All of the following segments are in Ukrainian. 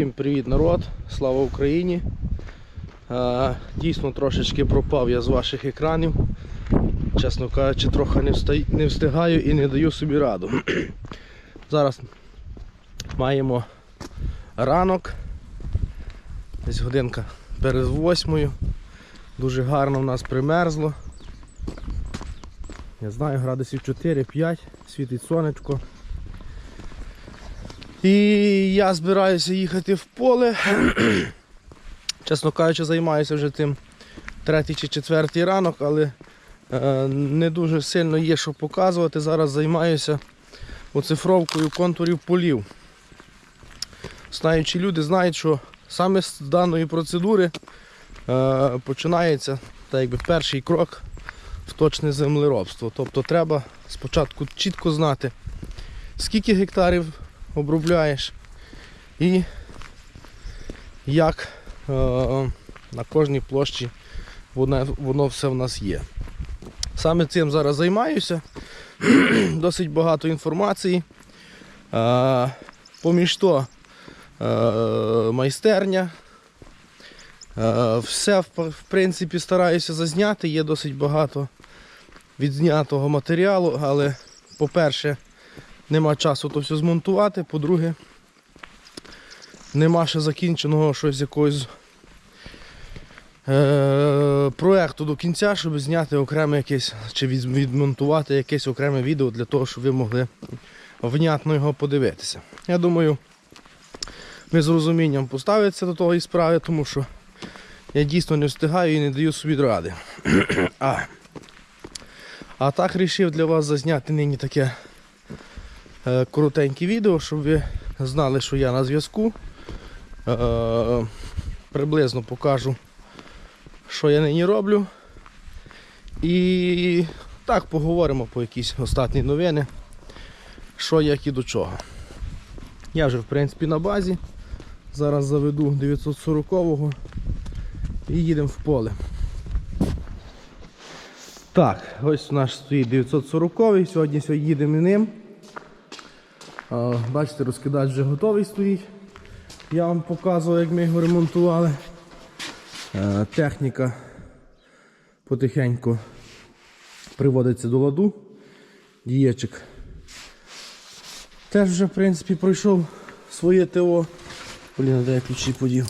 Всім привіт народ, слава Україні. Дійсно трошечки пропав я з ваших екранів. Чесно кажучи, трохи не встигаю і не даю собі раду. Зараз маємо ранок. Десь годинка перед восьмою. Дуже гарно в нас примерзло. Я знаю, градусів 4-5, світить сонечко. І я збираюся їхати в поле. Чесно кажучи, займаюся вже тим третій чи четвертий ранок, але е, не дуже сильно є що показувати. Зараз займаюся оцифровкою контурів полів. Знаючи люди знають, що саме з даної процедури е, починається так якби, перший крок в точне землеробство. Тобто треба спочатку чітко знати, скільки гектарів обробляєш і як е, на кожній площі воно, воно все в нас є. Саме цим зараз займаюся. Досить багато інформації. Е, поміж то е, майстерня. Е, все в, принципі стараюся зазняти, є досить багато відзнятого матеріалу, але, по-перше, нема часу то все змонтувати. По-друге, нема ще закінченого щось якогось е, проекту до кінця, щоб зняти окреме якесь чи відмонтувати якесь окреме відео для того, щоб ви могли внятно його подивитися. Я думаю, ми з розумінням поставитися до того і справи, тому що я дійсно не встигаю і не даю собі ради. а. а так вирішив для вас зазняти нині таке коротеньке відео, щоб ви знали, що я на зв'язку. Е, приблизно покажу, що я нині роблю. І так поговоримо по якісь останні новини, що як і до чого. Я вже в принципі на базі. Зараз заведу 940-го і їдемо в поле. Так, ось наш стоїть 940-й, сьогодні сьогодні їдемо ним. Бачите, розкидач вже готовий стоїть. Я вам показував, як ми його ремонтували. Е, Техніка потихеньку приводиться до ладу. Дієчик теж вже в принципі пройшов своє ТО. Блін, де я ключі подів.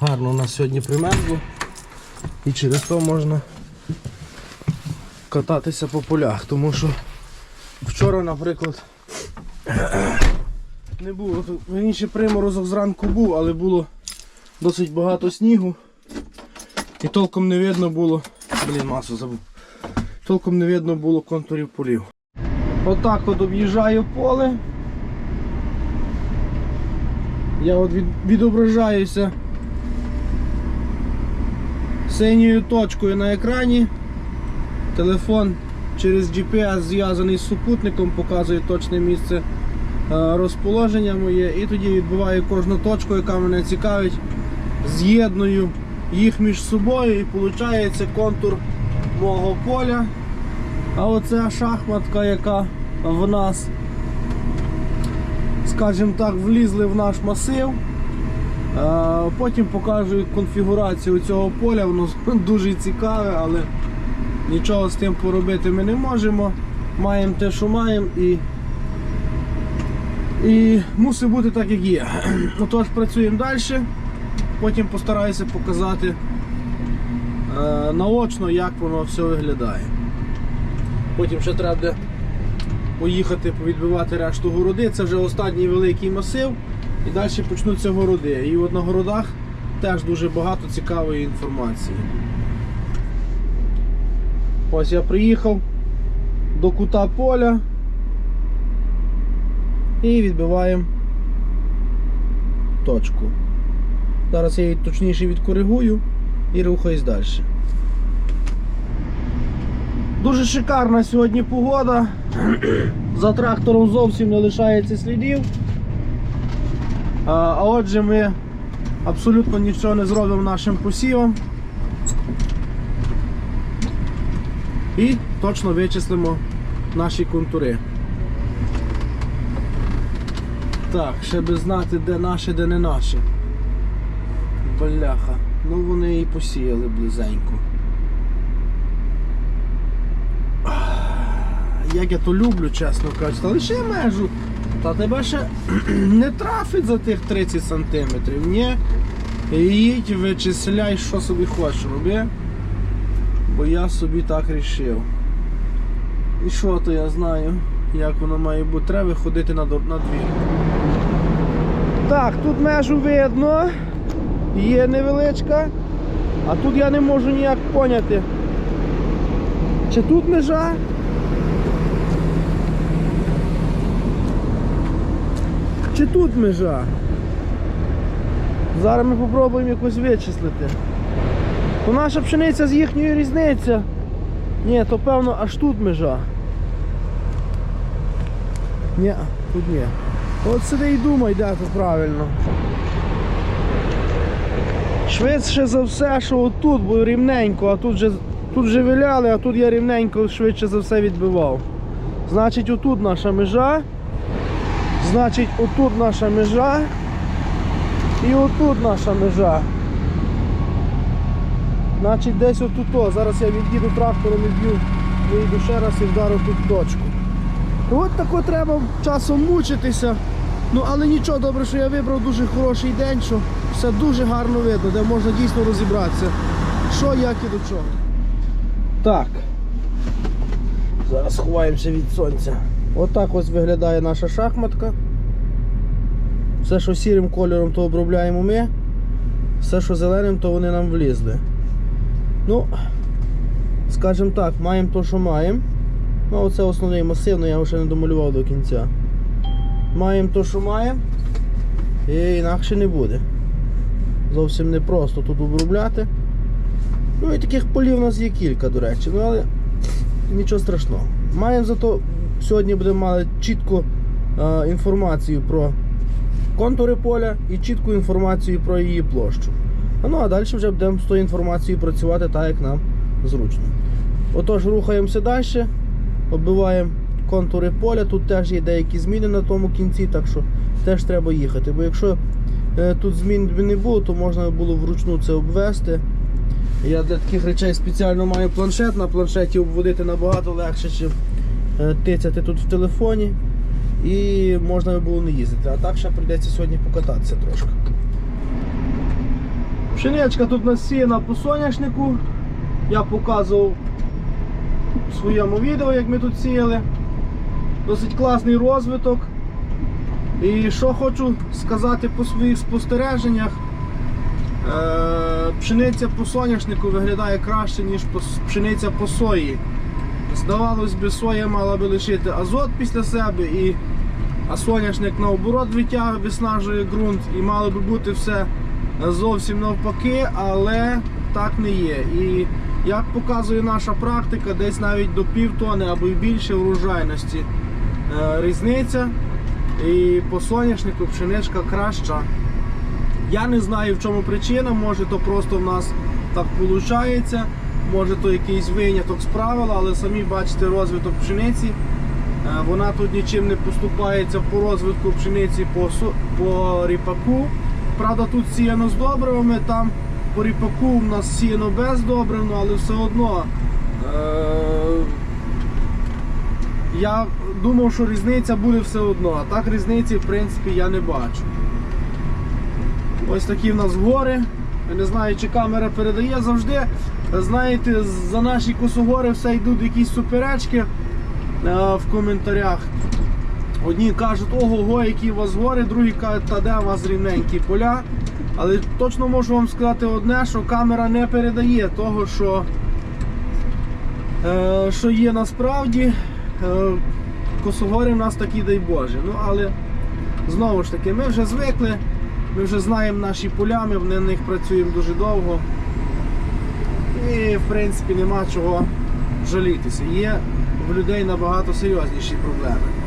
Гарно у нас сьогодні примерзло. І через то можна кататися по полях, тому що вчора, наприклад, не було. Раніше приморозок зранку був, але було досить багато снігу. І толком не видно було. Блін, масу забув. Толком не видно було контурів полів. Отак от об'їжджаю поле. Я от від, відображаюся синьою точкою на екрані. Телефон через GPS зв'язаний з супутником, показує точне місце е, розположення моє і тоді відбиваю кожну точку, яка мене цікавить, з'єдную їх між собою і виходить контур мого поля. А оця шахматка, яка в нас, скажімо так, влізли в наш масив. Е, Потім покажу конфігурацію цього поля, воно дуже цікаве, але нічого з тим поробити ми не можемо. Маємо те, що маємо і, і мусить бути так, як є. Отож, працюємо далі, потім постараюся показати е, наочно, як воно все виглядає. Потім ще треба поїхати повідбивати решту городи. Це вже останній великий масив. І далі почнуться городи. І от на городах теж дуже багато цікавої інформації. Ось я приїхав до кута поля і відбиваємо точку. Зараз я її точніше відкоригую і рухаюсь далі. Дуже шикарна сьогодні погода. За трактором зовсім не лишається слідів. А, а отже, ми абсолютно нічого не зробимо нашим посівом. І точно вичислимо наші контури. Так, ще би знати, де наше, де не наше. Бляха. Ну вони і посіяли близенько. Як я то люблю, чесно кажучи, та лише межу. Та тебе ще не трафить за тих 30 сантиметрів, ні. Їдь, вичисляй, що собі хочеш роби. Бо я собі так рішив. І що то я знаю, як воно має бути. Треба виходити на, на двір. Так, тут межу видно. Є невеличка. А тут я не можу ніяк поняти. Чи тут межа? Чи тут межа? Зараз ми спробуємо якось вичислити. То наша пшениця з їхньої різниця. Ні, то певно аж тут межа. Ні, тут ні. От сиди і думай, де тут правильно. Швидше за все, що отут, бо рівненько, а тут же, тут же виляли, а тут я рівненько швидше за все відбивав. Значить, отут наша межа. Значить, отут наша межа. І отут наша межа. Значить, десь отут. Зараз я від'їду трактором і б'ю, вийду ще раз і вдарю тут точку. От тако треба часом мучитися. Ну але нічого, добре, що я вибрав дуже хороший день, що все дуже гарно видно, де можна дійсно розібратися, що, як і до чого. Так. Зараз ховаємося від сонця. Отак ось виглядає наша шахматка. Все, що сірим кольором, то обробляємо ми. Все, що зеленим, то вони нам влізли. Ну, скажімо так, маємо то, що маємо. Ну, оце основний масив, але я вже не домалював до кінця. Маємо то, що маємо. І інакше не буде. Зовсім не просто тут обробляти. Ну і таких полів у нас є кілька, до речі, ну але нічого страшного. Маємо зато сьогодні будемо мати чітку е, інформацію про контури поля і чітку інформацію про її площу. Ну а далі вже будемо з тою інформацією працювати так, як нам зручно. Отож, рухаємося далі, оббиваємо контури поля. Тут теж є деякі зміни на тому кінці, так що теж треба їхати. Бо якщо е, тут змін не було, то можна було вручну це обвести. Я для таких речей спеціально маю планшет. На планшеті обводити набагато легше, ніж е, тицяти тут в телефоні. І можна було не їздити. А так ще прийдеться сьогодні покататися трошки. Пшеничка тут насіяна по соняшнику. Я показував в своєму відео, як ми тут сіяли. Досить класний розвиток. І що хочу сказати по своїх спостереженнях. Е, Пшениця по соняшнику виглядає краще, ніж пшениця по сої. Здавалось би, соя мала би лишити азот після себе, а соняшник наоборот витягує, виснажує ґрунт і мало би бути все зовсім навпаки, але так не є. І як показує наша практика, десь навіть до півтони або й більше врожайності е, різниця. І по соняшнику пшеничка краща. Я не знаю в чому причина, може то просто в нас так виходить, може то якийсь виняток з правила, але самі бачите розвиток пшениці. Е, Вона тут нічим не поступається по розвитку пшениці по, по ріпаку. Правда, тут сіяно з добривами, там по ріпаку в нас сіяно без добрив, але все одно. Е- я думав, що різниця буде все одно, а так різниці в принципі я не бачу. Ось такі в нас гори. Я не знаю, чи камера передає завжди. Знаєте, за наші косогори все йдуть якісь суперечки е, в коментарях. Одні кажуть, ого-го, які у вас гори, другі кажуть, та де у вас рівненькі поля. Але точно можу вам сказати одне, що камера не передає того, що, е, що є насправді. Е, косогори в нас такі, дай Боже. Ну, але знову ж таки, ми вже звикли. Ми вже знаємо наші поля, ми на них працюємо дуже довго. І в принципі нема чого жалітися. Є в людей набагато серйозніші проблеми.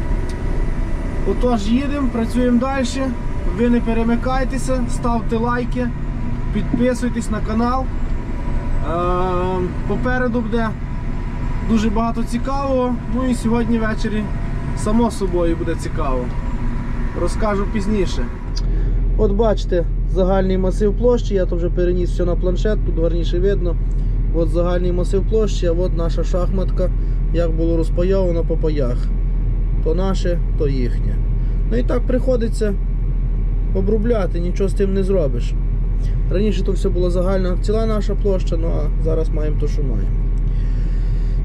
Отож, їдемо, працюємо далі. Ви не перемикайтеся, ставте лайки, підписуйтесь на канал. Е, Попереду буде дуже багато цікавого. Ну і сьогодні ввечері само собою буде цікаво. розкажу пізніше. От бачите, загальний масив площі, я то вже переніс все на планшет, тут гарніше видно. От загальний масив площі, а от наша шахматка, як було розпайовано по паях. То наше, то їхнє. Ну і так приходиться обробляти, нічого з тим не зробиш. Раніше то все була загальна ціла наша площа, ну а зараз маємо то, що маємо.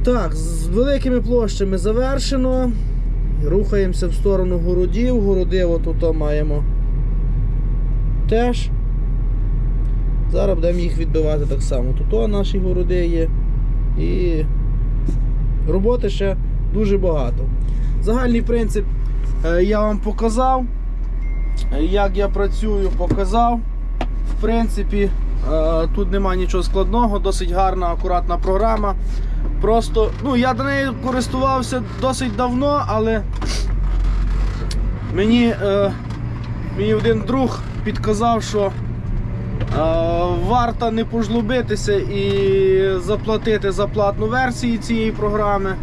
Так, з великими площами завершено. Рухаємося в сторону городів. Городи отут маємо теж. Зараз будемо їх відбивати так само. Тут наші городи є. І роботи ще дуже багато. Загальний принцип е, я вам показав. Е, Як я працюю, показав. В принципі, е, тут нема нічого складного, досить гарна, акуратна програма. Просто, ну, я до неї користувався досить давно, але мені, мені один друг підказав, що варто не пожлобитися і заплатити за платну версію цієї програми.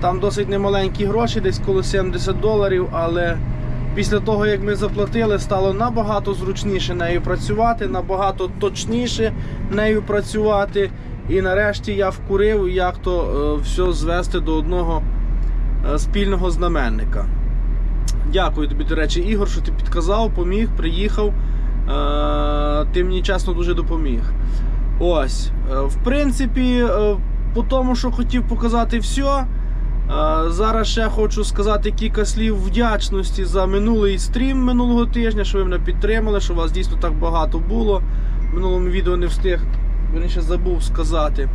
Там досить немаленькі гроші, десь коло 70 доларів, але після того, як ми заплатили, стало набагато зручніше нею працювати, набагато точніше нею працювати. І нарешті я вкурив, як то е, все звести до одного е, спільного знаменника. Дякую тобі, до речі, Ігор, що ти підказав, поміг, приїхав. Е, Ти мені чесно дуже допоміг. Ось, в принципі, по тому, що хотів показати все. Зараз ще хочу сказати кілька слів вдячності за минулий стрім минулого тижня, що ви мене підтримали, що вас дійсно так багато було. В минулому відео не встиг, верніше забув сказати.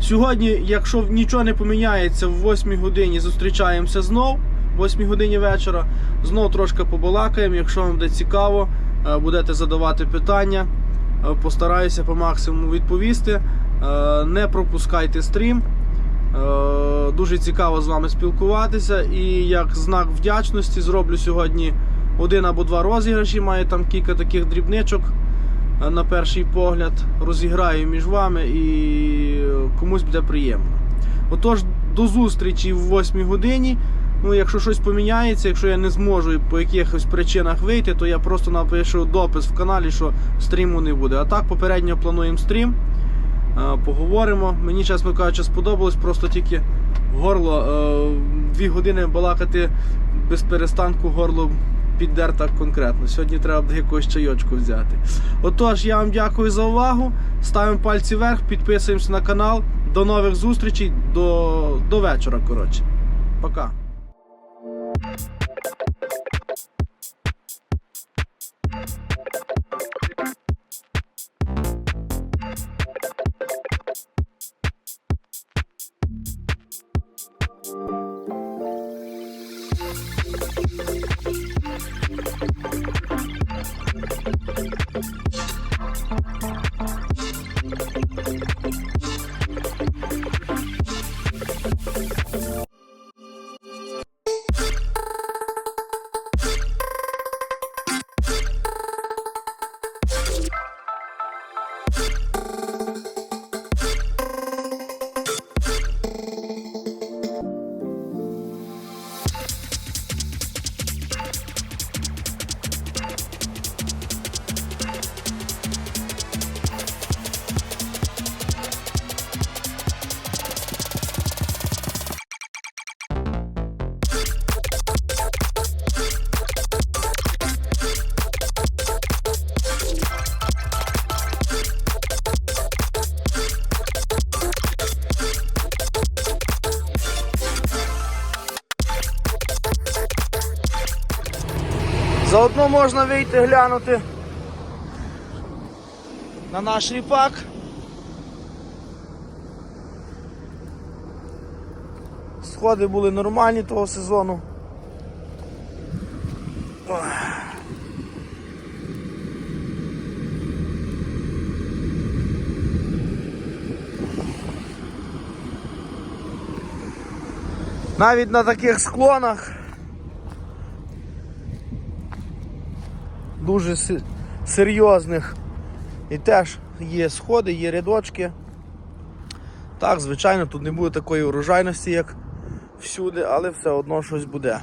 Сьогодні, якщо нічого не поміняється, в 8 годині зустрічаємося знов, в 8 годині вечора. Знов трошки побалакаємо. Якщо вам буде цікаво, е, будете задавати питання, е, постараюся по максимуму відповісти. Е, Не пропускайте стрім. Е, Дуже цікаво з вами спілкуватися. І як знак вдячності зроблю сьогодні один або два розіграші. Маю там кілька таких дрібничок е, на перший погляд. Розіграю між вами і комусь буде приємно. Отож, до зустрічі в 8 годині. Ну, якщо щось поміняється, якщо я не зможу по якихось причинах вийти, то я просто напишу допис в каналі, що стріму не буде. А так попередньо плануємо стрім. Е, поговоримо. Мені, чесно кажучи, сподобалось, просто тільки горло е, дві години балакати без перестанку горло піддер так конкретно. Сьогодні треба буде якогось чайочку взяти. Отож, я вам дякую за увагу. Ставимо пальці вверх, підписуємося на канал. До нових зустрічей, до, до вечора. Коротше. Пока. Можна вийти глянути на наш ріпак. Сходи були нормальні того сезону. Навіть на таких склонах дуже серйозних. І теж є сходи, є рядочки. Так, звичайно, тут не буде такої урожайності, як всюди, але все одно щось буде.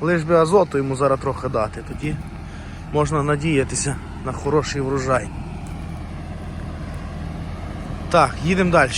Лиш би азоту йому зараз трохи дати, тоді можна надіятися на хороший врожай. Так, їдемо далі.